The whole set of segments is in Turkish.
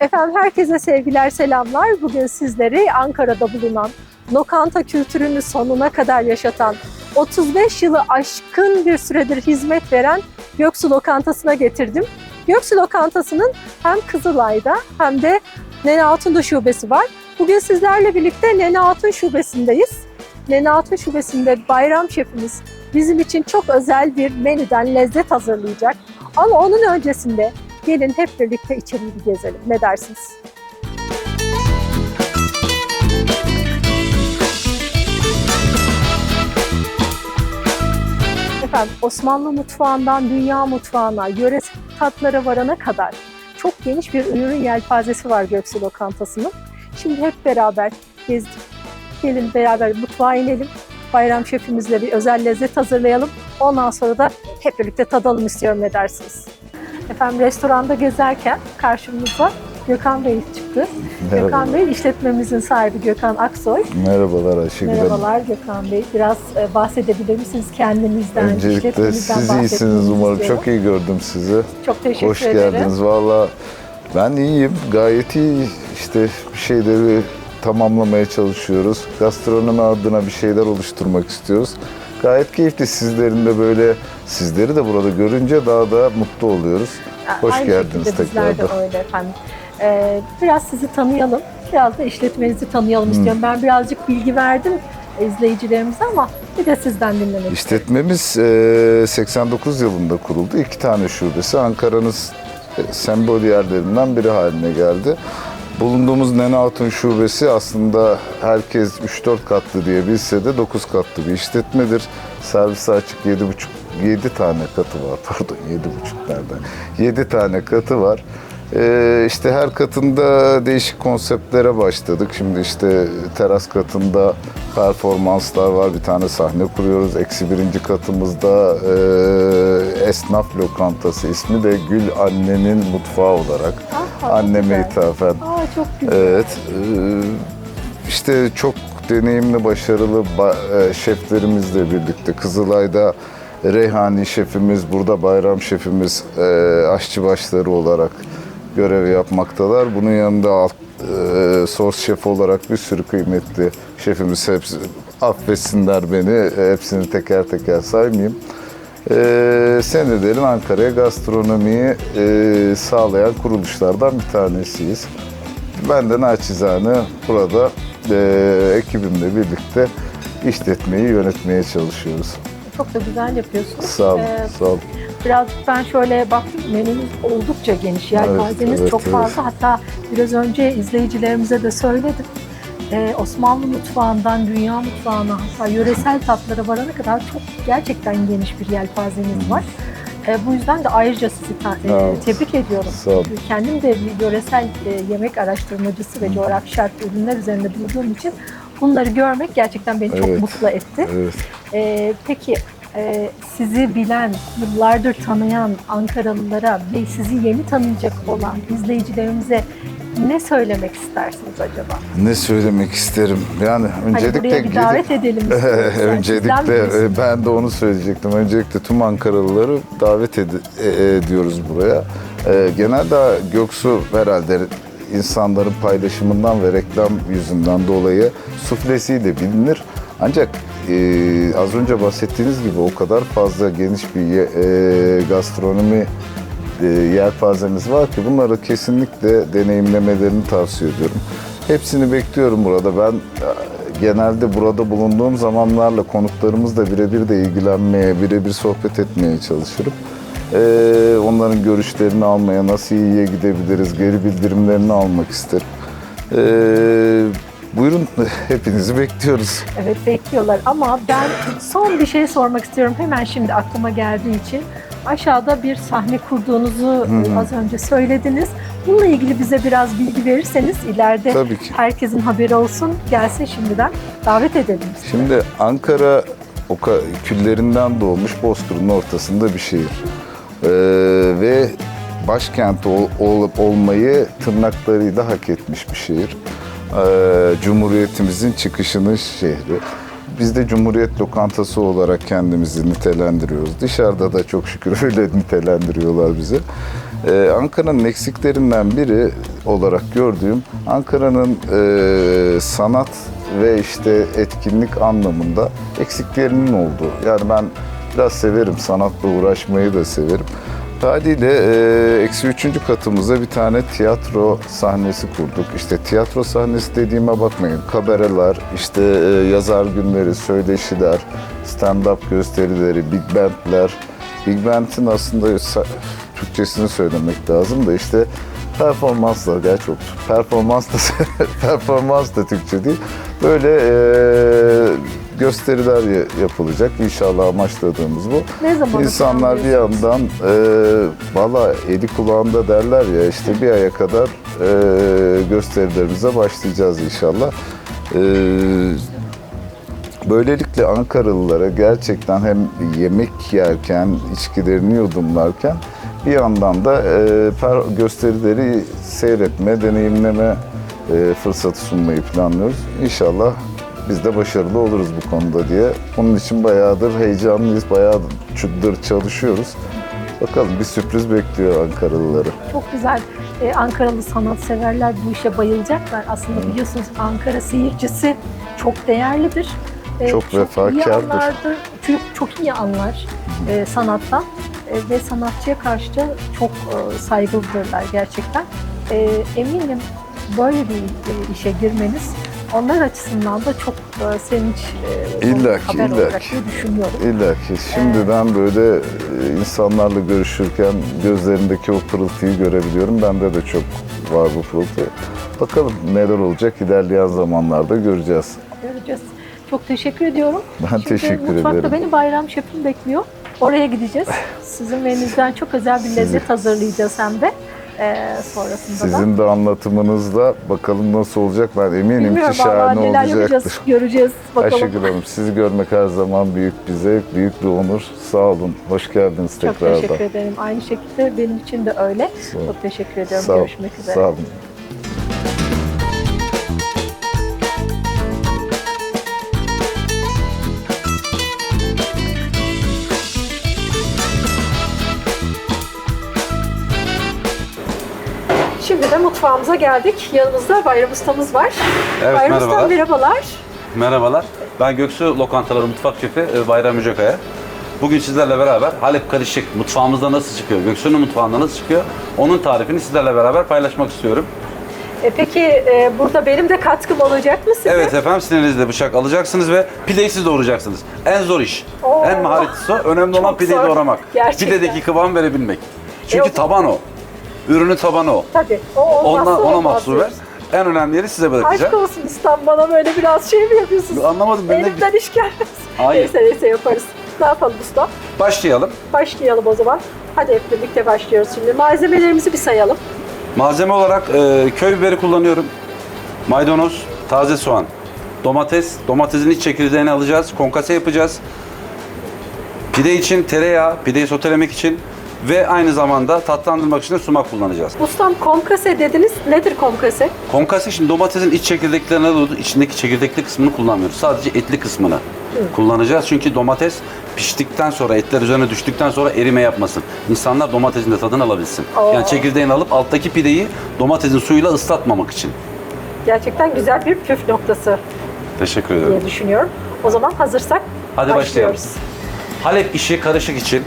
Efendim herkese sevgiler, selamlar. Bugün sizleri Ankara'da bulunan, lokanta kültürünü sonuna kadar yaşatan, 35 yılı aşkın bir süredir hizmet veren Göksu Lokantası'na getirdim. Göksu Lokantası'nın hem Kızılay'da hem de Nene Hatun'da şubesi var. Bugün sizlerle birlikte Nene Hatun şubesindeyiz. Nene Hatun şubesinde bayram şefimiz bizim için çok özel bir menüden lezzet hazırlayacak. Ama onun öncesinde gelin hep birlikte içeriği bir gezelim. Ne dersiniz? Efendim Osmanlı mutfağından dünya mutfağına, yöresel tatlara varana kadar çok geniş bir ürün yelpazesi var Göksu Lokantası'nın. Şimdi hep beraber gezdik. Gelin beraber mutfağa inelim. Bayram şefimizle bir özel lezzet hazırlayalım. Ondan sonra da hep birlikte tadalım istiyorum ne dersiniz? Efendim restoranda gezerken karşımıza Gökhan Bey çıktı. Merhaba. Gökhan Bey işletmemizin sahibi Gökhan Aksoy. Merhabalar Ayşegül Hanım. Merhabalar Gökhan Bey. Biraz e, bahsedebilir misiniz kendinizden, Öncelikle siz iyisiniz umarım. Çok iyi gördüm sizi. Çok teşekkür Hoş ederim. geldiniz. Valla ben iyiyim. Gayet iyi. İşte bir şeyleri tamamlamaya çalışıyoruz. Gastronomi adına bir şeyler oluşturmak istiyoruz. Gayet keyifli. Sizlerin de böyle sizleri de burada görünce daha da mutlu oluyoruz. Hoş Aynı geldiniz şekilde bizler de tekrardan. öyle efendim. Ee, biraz sizi tanıyalım. Biraz da işletmenizi tanıyalım istiyorum. Ben birazcık bilgi verdim izleyicilerimize ama bir de sizden dinlemek istiyorum. İşletmemiz e, 89 yılında kuruldu. İki tane şubesi Ankara'nın e, sembol yerlerinden biri haline geldi. Bulunduğumuz Nene Hatun şubesi aslında herkes 3-4 katlı diye bilse de 9 katlı bir işletmedir. Servise açık 7,5 7 tane katı var. Pardon 7,5 nereden? 7 tane katı var. Ee, işte her katında değişik konseptlere başladık. Şimdi işte teras katında performanslar var. Bir tane sahne kuruyoruz. Eksi birinci katımızda e, esnaf lokantası ismi de Gül Annenin Mutfağı olarak. Ah, Anneme güzel. ithafen. Aa, çok güzel. Evet. e, işte çok deneyimli, başarılı ba- e, şeflerimizle birlikte Kızılay'da Reyhani şefimiz, burada Bayram şefimiz e, aşçı başları olarak görev yapmaktalar. Bunun yanında alt, e, sos şef olarak bir sürü kıymetli şefimiz hepsi affetsinler beni. Hepsini teker teker saymayayım. E, senelerin Ankara'ya gastronomiyi e, sağlayan kuruluşlardan bir tanesiyiz. Ben de naçizane burada e, ekibimle birlikte işletmeyi yönetmeye çalışıyoruz. Çok da güzel yapıyorsunuz. Sağ olun, Ee, sağ olun. Birazcık ben şöyle baktım menünüz oldukça geniş. Yelpazeniz evet, çok evet. fazla. Hatta biraz önce izleyicilerimize de söyledim. Ee, Osmanlı mutfağından dünya mutfağına hatta yöresel tatlara varana kadar çok gerçekten geniş bir yelpazeniz var. Ee, bu yüzden de ayrıca sizi ta- e, Evet. tebrik ediyorum. Sağ olun. Kendim de bir yöresel e, yemek araştırmacısı ve coğrafi şartlı ürünler üzerinde bulunduğum için bunları görmek gerçekten beni çok Evet. mutlu etti. Evet. Peki e, sizi bilen, yıllardır tanıyan Ankaralılara ve sizi yeni tanıyacak olan izleyicilerimize ne söylemek istersiniz acaba? Ne söylemek isterim? Yani Hani öncelikle buraya bir davet edelim öncelikle e, ben de onu söyleyecektim. Öncelikle tüm Ankaralıları davet ed- e- ediyoruz buraya. E, genelde Göksu herhalde insanların paylaşımından ve reklam yüzünden dolayı suflesiyle bilinir. Ancak e, az önce bahsettiğiniz gibi o kadar fazla geniş bir e, gastronomi e, yelpazemiz var ki bunları kesinlikle deneyimlemelerini tavsiye ediyorum. Hepsini bekliyorum burada. Ben e, genelde burada bulunduğum zamanlarla konuklarımızla birebir de ilgilenmeye, birebir sohbet etmeye çalışırım. E, onların görüşlerini almaya, nasıl iyiye gidebiliriz, geri bildirimlerini almak isterim. E, buyurun, hepinizi bekliyoruz. Evet bekliyorlar ama ben son bir şey sormak istiyorum. Hemen şimdi aklıma geldiği için. Aşağıda bir sahne kurduğunuzu e, az önce söylediniz. Bununla ilgili bize biraz bilgi verirseniz ileride herkesin haberi olsun. Gelsin şimdiden davet edelim. sizi. Şimdi Ankara o küllerinden doğmuş Bozkır'ın ortasında bir şehir. Ee, ve başkent ol- olup olmayı tırnaklarıyla hak etmiş bir şehir. Ee, Cumhuriyetimizin çıkışının şehri. Biz de Cumhuriyet Lokantası olarak kendimizi nitelendiriyoruz. Dışarıda da çok şükür öyle nitelendiriyorlar bizi. Ee, Ankara'nın eksiklerinden biri olarak gördüğüm Ankara'nın e, sanat ve işte etkinlik anlamında eksiklerinin olduğu. Yani ben biraz severim, sanatla uğraşmayı da severim. Haliyle e, eksi üçüncü katımıza bir tane tiyatro sahnesi kurduk. İşte tiyatro sahnesi dediğime bakmayın. Kabareler, işte e, yazar günleri, söyleşiler, stand-up gösterileri, big bandler. Big band'in aslında Türkçesini söylemek lazım da işte performanslar gerçi o performans da performans da Türkçe değil. Böyle e, gösteriler ya- yapılacak. İnşallah amaçladığımız bu. Ne zaman İnsanlar bir yandan e, valla eli kulağında derler ya işte bir aya kadar e, gösterilerimize başlayacağız inşallah. E, böylelikle Ankaralılara gerçekten hem yemek yerken, içkilerini yudumlarken bir yandan da e, gösterileri seyretme, deneyimleme e, fırsatı sunmayı planlıyoruz. İnşallah biz de başarılı oluruz bu konuda diye. Onun için bayağıdır heyecanlıyız, bayağıdır çalışıyoruz. Bakalım bir sürpriz bekliyor Ankaralıları. Çok güzel. Ee, Ankaralı sanatseverler bu işe bayılacaklar. Aslında biliyorsunuz Ankara seyircisi çok değerlidir. Ee, Çok iyi vefakardır. Çok, çok iyi anlar e, sanattan E, ve sanatçıya karşı da çok e, saygılıdırlar gerçekten. E, eminim böyle bir e, işe girmeniz onlar açısından da çok e, sevinç e, İlla ki, haber illa ki. düşünüyorum. İlla ki şimdiden böyle e, insanlarla görüşürken gözlerindeki o pırıltıyı görebiliyorum. Bende de çok var bu pırıltı. Bakalım neler olacak ilerleyen zamanlarda göreceğiz. Göreceğiz. Çok teşekkür ediyorum. Ben Şimdi teşekkür mutfakta ederim. beni Bayram Şefim bekliyor. Oraya gideceğiz. Sizin menünüzden çok özel bir lezzet hazırlayacağız hem de. Ee, sonrasında da. Sizin de anlatımınızla bakalım nasıl olacak ben eminim Bilmiyorum ki şahane neler olacaktır. göreceğiz bakalım. Ayşegül Hanım sizi görmek her zaman büyük bir zevk, büyük bir onur. Sağ olun, hoş geldiniz Çok tekrardan. teşekkür ederim. Aynı şekilde benim için de öyle. Çok teşekkür ediyorum. Sağ Görüşmek üzere. Sağ olun. Şimdi de mutfağımıza geldik. Yanımızda Bayram Ustamız var. Evet, Bayram Ustam merhabalar. merhabalar. Merhabalar. Ben Göksu Lokantaları Mutfak Şefi e, Bayram Yücekaya. Bugün sizlerle beraber Halep karışık mutfağımızda nasıl çıkıyor, Göksu'nun mutfağında nasıl çıkıyor, onun tarifini sizlerle beraber paylaşmak istiyorum. E, peki e, burada benim de katkım olacak mı size? Evet efendim sinirinize bıçak alacaksınız ve pideyi siz doğrayacaksınız. En zor iş. Oo. En maharetlisi o. Önemli olan Çok pideyi zor. doğramak. Gerçekten. Pidedeki kıvam verebilmek. Çünkü E, o- taban o. Ürünün tabanı o. Tabii. O olmazsa Ondan, ona olmaz mahsul ver. En önemli yeri size Aşk bırakacağım. olsun ustam bana böyle biraz şey mi yapıyorsunuz? Anlamadım ben de. Elimden iş gelmez. Hayır. Neyse neyse yaparız. Ne yapalım usta? Başlayalım. Başlayalım o zaman. Hadi hep birlikte başlıyoruz şimdi. Malzemelerimizi bir sayalım. Malzeme olarak e, köy biberi kullanıyorum. Maydanoz, taze soğan, domates, domatesin iç çekirdeğini alacağız, konkase yapacağız. Pide için tereyağı, pideyi sotelemek için ve aynı zamanda tatlandırmak için de sumak kullanacağız. Ustam komkase dediniz. Nedir komkase? Konkase şimdi domatesin iç çekirdeklerini alıyoruz. İçindeki çekirdekli kısmını kullanmıyoruz. Sadece etli kısmını kullanacağız. Çünkü domates piştikten sonra, etler üzerine düştükten sonra erime yapmasın. İnsanlar domatesin de tadını alabilsin. Oo. Yani çekirdeğini alıp alttaki pideyi domatesin suyuyla ıslatmamak için. Gerçekten güzel bir püf noktası Teşekkür ederim. diye düşünüyorum. O zaman hazırsak Hadi başlayalım. başlıyoruz. Halep işi karışık için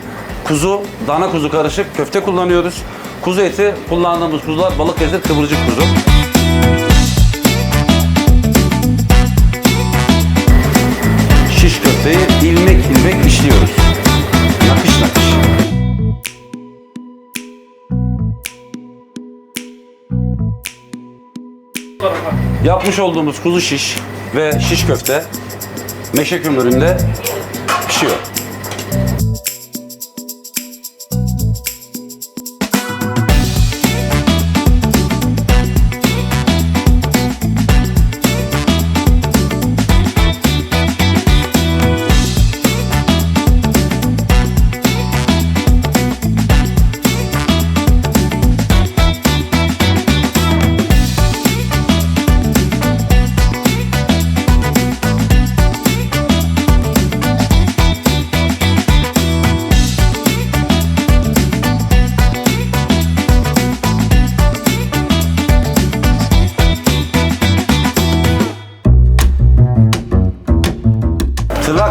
kuzu, dana kuzu karışık köfte kullanıyoruz. Kuzu eti kullandığımız kuzular balık eti kıvırcık kuzu. Şiş köfteyi ilmek ilmek işliyoruz. Nakış nakış. Yapmış olduğumuz kuzu şiş ve şiş köfte meşe kömüründe pişiyor.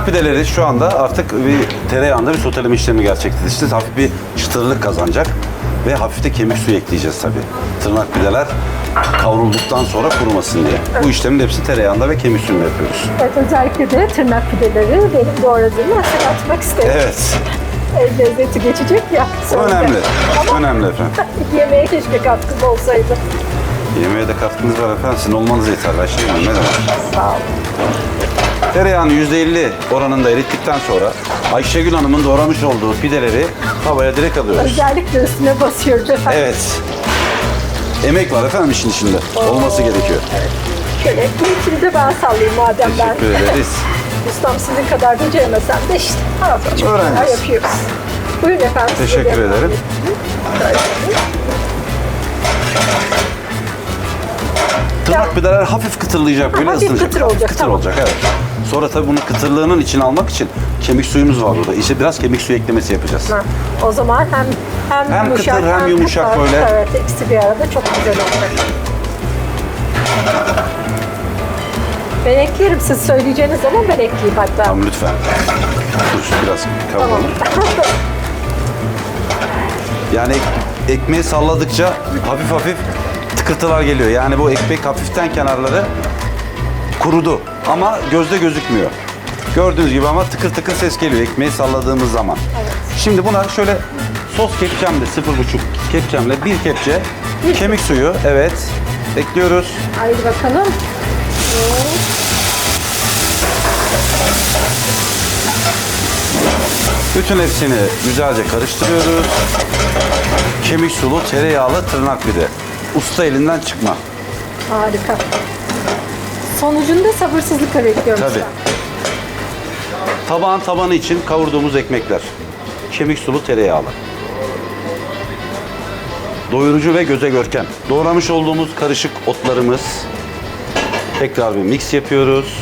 Pideleri şu anda artık bir tereyağında bir soteleme işlemi gerçekleştireceğiz. Hafif bir çıtırlık kazanacak ve hafif de kemik suyu ekleyeceğiz tabii. Tırnak pideler kavrulduktan sonra kurumasın diye. Bu işlemin hepsi tereyağında ve kemik suyunda yapıyoruz. Evet, özellikle de tırnak pideleri benim doğradığımı hatırlatmak istedim. Evet, lezzeti geçecek ya. sonra. önemli. Ama Önemli efendim. yemeğe keşke katkım olsaydı. Yemeğe de katkınız var efendim. Sizin olmanız yeter. Ben şey ne demek. Sağ olun. Tereyağını %50 oranında erittikten sonra Ayşegül Hanım'ın doğramış olduğu pideleri havaya direkt alıyoruz. Özellikle üstüne basıyoruz efendim. Evet. Emek var efendim işin içinde. Olması gerekiyor. Şöyle ikini de ben sallayayım madem ben. Teşekkür ederiz. Ustam sizin kadar beceremesem de işte az çok Öğreneceğiz. yapıyoruz. Buyurun efendim. size Teşekkür de- ederim. Tırnak pideler hafif kıtırlayacak böyle hafif ısınacak. kıtır olacak, Kıtır tamam. olacak evet. Sonra tabii bunu kıtırlığının içine almak için kemik suyumuz var burada. İşte biraz kemik suyu eklemesi yapacağız. Ha, O zaman hem hem, Hem yumuşak kıtır, hem yumuşak kıtır. böyle. Evet ikisi bir arada çok güzel olacak. Ben eklerim siz söyleyeceğiniz zaman ben ekleyeyim hatta. Tamam lütfen. Dur biraz kavrulur. Yani ek- ekmeği salladıkça hafif hafif tıkırtılar geliyor. Yani bu ekmek hafiften kenarları kurudu ama gözde gözükmüyor. Gördüğünüz gibi ama tıkır tıkır ses geliyor ekmeği salladığımız zaman. Şimdi buna şöyle sos kepçemle 0,5 kepçemle bir kepçe kemik suyu evet ekliyoruz. Haydi bakalım. Bütün hepsini güzelce karıştırıyoruz. Kemik sulu tereyağlı tırnak pide. Usta elinden çıkma. Harika. Sonucunda sabırsızlıkla bekliyorum. Tabii. şu an. Tabağın tabanı için kavurduğumuz ekmekler. Kemik sulu tereyağlı. Doyurucu ve göze görkem. Doğramış olduğumuz karışık otlarımız. Tekrar bir mix yapıyoruz.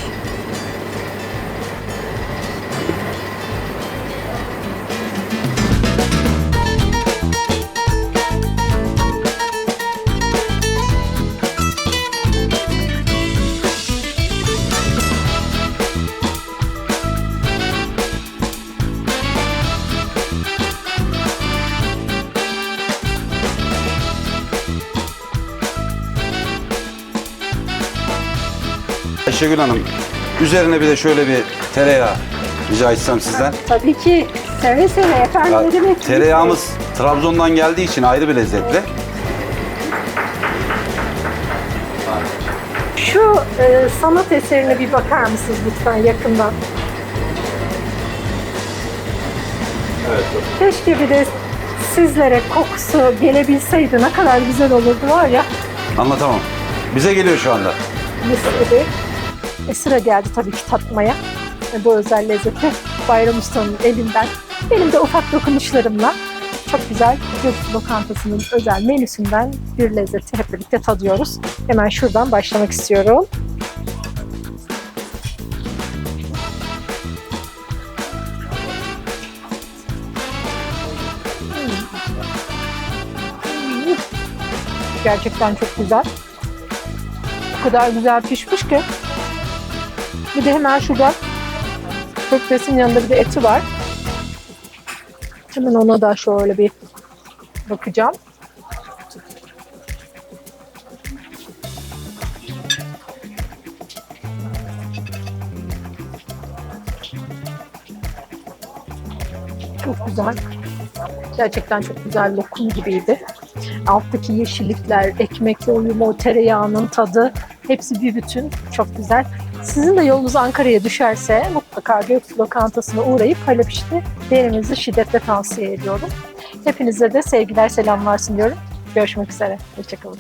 Ayşegül Hanım, üzerine bir de şöyle bir tereyağı rica etsem sizden. Tabii ki seve seve efendim Ya, ne demek? tereyağımız Trabzon'dan geldiği için ayrı bir lezzetli. Şu e, sanat eserine bir bakar mısınız lütfen yakından? Keşke bir de sizlere kokusu gelebilseydi ne kadar güzel olurdu var ya. Anlatamam. Bize geliyor şu anda. Mis gibi. E, sıra geldi tabii ki tatmaya. E, bu özel lezzeti Bayram Usta'nın elinden. Benim de ufak dokunuşlarımla çok güzel Göksu Lokantası'nın özel menüsünden bir lezzeti hep birlikte tadıyoruz. Hemen şuradan başlamak istiyorum. Gerçekten çok güzel. O kadar güzel pişmiş ki. Bir de hemen şurada köftesinin yanında bir de eti var. Hemen ona da şöyle bir bakacağım. Çok güzel. Gerçekten çok güzel lokum gibiydi. Alttaki yeşillikler, ekmekle uyumu, o tereyağının tadı hepsi bir bütün. Çok güzel. Sizin de yolunuz Ankara'ya düşerse mutlaka Göksu Lokantası'na uğrayıp Halep işte denemenizi şiddetle tavsiye ediyorum. Hepinize de sevgiler, selamlar sunuyorum. Görüşmek üzere. Hoşçakalın.